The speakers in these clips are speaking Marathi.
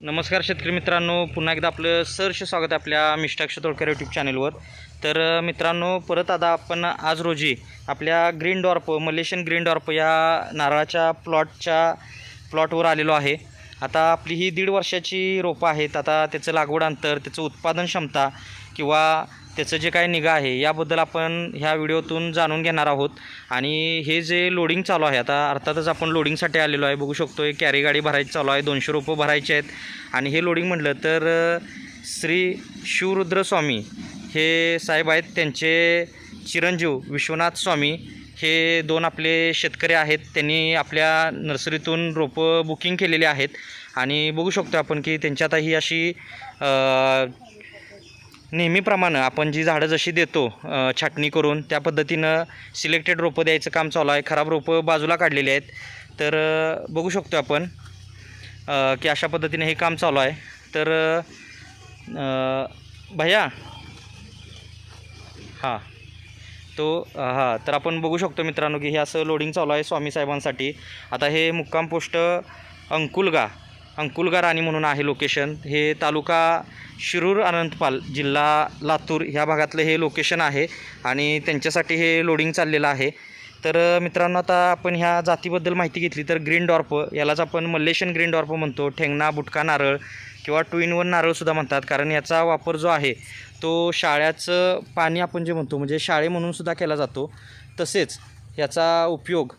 नमस्कार शेतकरी मित्रांनो पुन्हा एकदा आपलं सहर्ष स्वागत आहे आपल्या मिष्टाक्ष तोडकर यूट्यूब चॅनलवर तर मित्रांनो परत आता आपण आज रोजी आपल्या green dwarf Malaysian green dwarf या नारळाच्या प्लॉटच्या प्लॉटवर आलेलो आहे. आता आपली ही दीड वर्षाची रोपं आहेत आता त्याचं लागवड अंतर त्याचं उत्पादन क्षमता किंवा त्याचं जे काय निगा आहे याबद्दल आपण ह्या व्हिडिओतून जाणून घेणार आहोत. आणि हे जे लोडिंग चालू आहे आता अर्थातच आपण लोडिंगसाठी आलेलो आहे. बघू शकतो हे कॅरी गाडी भरायची चालू आहे दोनशे रुपये भरायचे आहेत. आणि हे लोडिंग म्हटलं तर श्री शिवरुद्र स्वामी हे साहेब आहेत त्यांचे चिरंजीव विश्वनाथ स्वामी हे दोन आपले शेतकरी आहेत. त्यांनी आपल्या नर्सरीतून रोपं बुकिंग केलेली आहेत. आणि बघू शकतो आपण की त्यांच्यात ही अशी नेहमीप्रमाणे आपण जी झाडं जशी देतो छाटणी करून त्या पद्धतीनं सिलेक्टेड रोपं द्यायचं काम चालू आहे. खराब रोपं बाजूला काढलेली आहेत. तर बघू शकतो आपण की अशा पद्धतीने हे काम चालू आहे. तर भैया. हां. तो हां तर आपण बघू शकतो मित्रांनो की हे असं लोडिंग चालू आहे स्वामी साहेबांसाठी. आता हे मुक्काम पोस्ट अंकुलगा अंकुलगा राणी म्हणून आहे लोकेशन हे तालुका शिरूर अनंतपाल जिल्हा लातूर ह्या भागातलं हे लोकेशन आहे आणि त्यांच्यासाठी हे लोडिंग चाललेलं आहे. तर मित्रांनो आता आपण ह्या जातीबद्दल माहिती घेतली तर ग्रीन डॉर्प यालाच आपण मल्लेशन ग्रीन डॉर्प म्हणतो. ठेंगणा बुटका नारळ किंवा टू इन वन नारळसुद्धा म्हणतात. कारण याचा वापर जो आहे तो शाळ्याचं पाणी आपण जे म्हणतो म्हणजे शाळे म्हणूनसुद्धा केला जातो. तसेच याचा उपयोग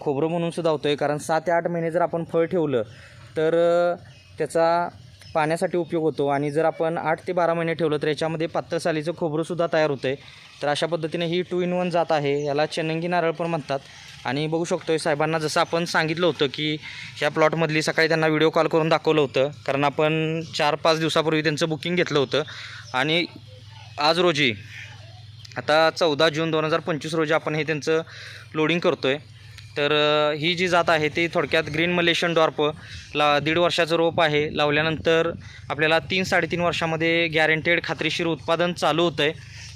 खोबरं म्हणूनसुद्धा होतो आहे कारण सात ते आठ महिने जर आपण फळ ठेवलं तर त्याचा पाण्यासाठी उपयोग होतो. आणि जर आपण आठ ते बारा महिने ठेवलं तर याच्यामध्ये पातळ सालीचं खोबरंसुद्धा तयार होतं आहे तर अशा पद्धतीने ही टू इन वन जात आहे. याला चेन्नंगी नारळ पण म्हणतात. आणि बघू शकतो साहेबांना जसं आपण सांगितलं होतं की ह्या प्लॉटमधली सकाळी त्यांना व्हिडिओ कॉल करून दाखवलं होतं. कारण आपण चार पाच दिवसापूर्वी त्यांचं बुकिंग घेतलं होतं. आणि आज रोजी आता चौदा जून दोन हजार पंचवीस रोजी आपण हे त्यांचं लोडिंग करतो आहे तर ही जी जात आहे ती थोडक्यात ग्रीन मलेशियन डॉर्प ला दीड वर्षाचं रोप आहे. लावल्यानंतर आपल्याला तीन साडेतीन वर्षामध्ये गॅरंटेड खात्रीशीर उत्पादन चालू होतं आहे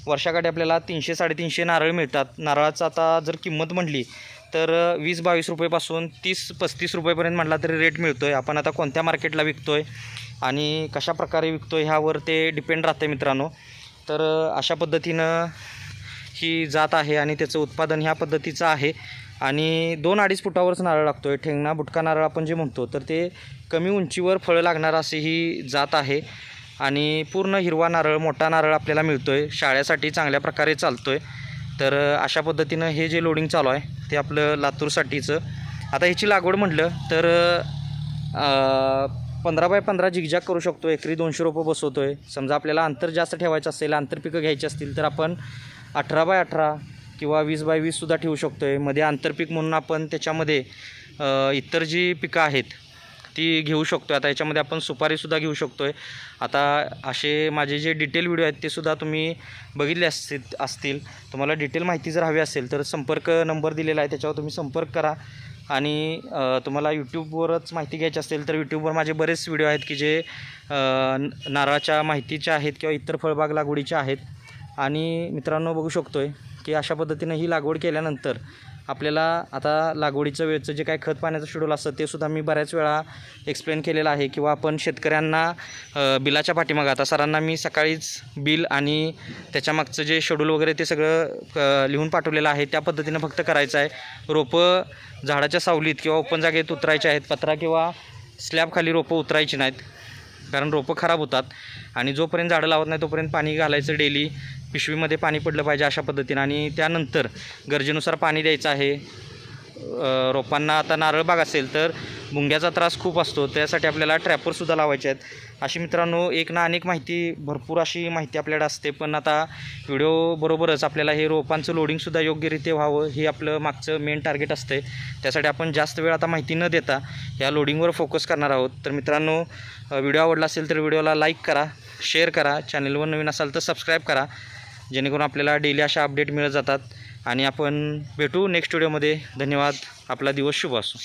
वर्षाकाठी आपल्याला तीनशे साडेतीनशे नारळ मिळतात. नारळाचं आता जर किंमत म्हटली तर वीस बावीस रुपयेपासून तीस पस्तीस रुपयेपर्यंत म्हटला तरी रेट मिळतो आहे आपण आता कोणत्या मार्केटला विकतो आहे आणि कशा प्रकारे विकतो आहे ह्यावर ते डिपेंड राहतं मित्रांनो. तर अशा पद्धतीनं ही जात आहे आणि त्याचं उत्पादन ह्या पद्धतीचं आहे. आणि दोन अडीच फुटावरच नारळ लागतो आहे ठेंगणा बुटका नारळ आपण जे म्हणतो तर ते कमी उंचीवर फळं लागणार अशी ही जात आहे. आणि पूर्ण हिरवा नारळ मोठा नारळ आपल्याला मिळतो आहे शाळेसाठी चांगल्या प्रकारे चालतो आहे तर अशा पद्धतीनं हे जे लोडिंग चालू आहे ते आपलं लातूरसाठीचं. आता ह्याची लागवड म्हटलं तर पंधरा बाय पंधरा जिगजॅग करू शकतो. एकरी दोनशे रुपये बसवतो आहे समजा आपल्याला अंतर जास्त ठेवायचं असेल आंतरपिकं घ्यायची असतील तर आपण अठरा बाय अठरा किंवा वीस बाय वीससुद्धा ठेवू शकतो आहे मध्ये आंतरपीक म्हणून आपण त्याच्यामध्ये इतर जी पिकं आहेत ती घेऊ शकतो आता याच्यामध्ये आपण सुपारीसुद्धा घेऊ शकतो आहे आता असे माझे जे डिटेल व्हिडिओ आहेत ते सुद्धा तुम्ही बघितले असतील असतील. तुम्हाला डिटेल माहिती जर हवी असेल तर संपर्क नंबर दिलेला आहे त्याच्यावर तुम्ही संपर्क करा. आणि तुम्हाला यूट्यूबवरच माहिती घ्यायची असेल तर यूट्यूबवर माझे बरेच व्हिडिओ आहेत की जे न- नारळाच्या माहितीचे आहेत किंवा इतर फळबाग लागवडीचे आहेत. आणि मित्रांनो बघू शकतो आहे की अशा पद्धतीनं ही लागवड केल्यानंतर आपल्याला आता लागवडीचं वेळचं जे काय खत पाण्याचं शेड्यूल असतं ते सुद्धा मी बऱ्याच वेळा एक्सप्लेन केलेलं आहे. किंवा आपण शेतकऱ्यांना बिलाच्या पाठीमागं आता सरांना मी सकाळीच बिल आणि त्याच्यामागचं जे शेड्यूल वगैरे ते सगळं लिहून पाठवलेलं आहे. त्या पद्धतीनं फक्त करायचं आहे. रोपं झाडाच्या सावलीत किंवा ओपन जागेत उतरायचे आहेत. पत्रा किंवा स्लॅबखाली रोपं उतरायची नाहीत. कारण रोपं खराब होतात. आणि जोपर्यंत झाडं लावत नाही तोपर्यंत पाणी घालायचं डेली पिशवीमध्ये पाणी पडलं पाहिजे अशा पद्धतीनं. आणि त्यानंतर गरजेनुसार पाणी द्यायचं आहे. रोपांना आता नारळ बाग असेल तर भुंग्याचा त्रास खूप असतो. त्यासाठी आपल्याला ट्रॅपरसुद्धा लावायचे आहेत. अशी मित्रांनो एक ना अनेक माहिती भरपूर अशी माहिती आपल्याकडे असते. पण आता व्हिडिओ बरोबरच आपल्याला हे रोपांचं लोडिंगसुद्धा योग्यरीत्या व्हावं हे आपलं मागचं मेन टार्गेट असते त्यासाठी आपण जास्त वेळ आता माहिती न देता या लोडिंगवर फोकस करणार आहोत. तर मित्रांनो व्हिडिओ आवडला असेल तर व्हिडिओला लाईक करा शेअर करा. चॅनलवर नवीन असाल तर सबस्क्राईब करा. जेणेकरून आपल्याला डेली अशा अपडेट मिळत जातात. आणि आपण भेटू नेक्स्ट व्हिडिओमध्ये धन्यवाद. आपला दिवस शुभ असो.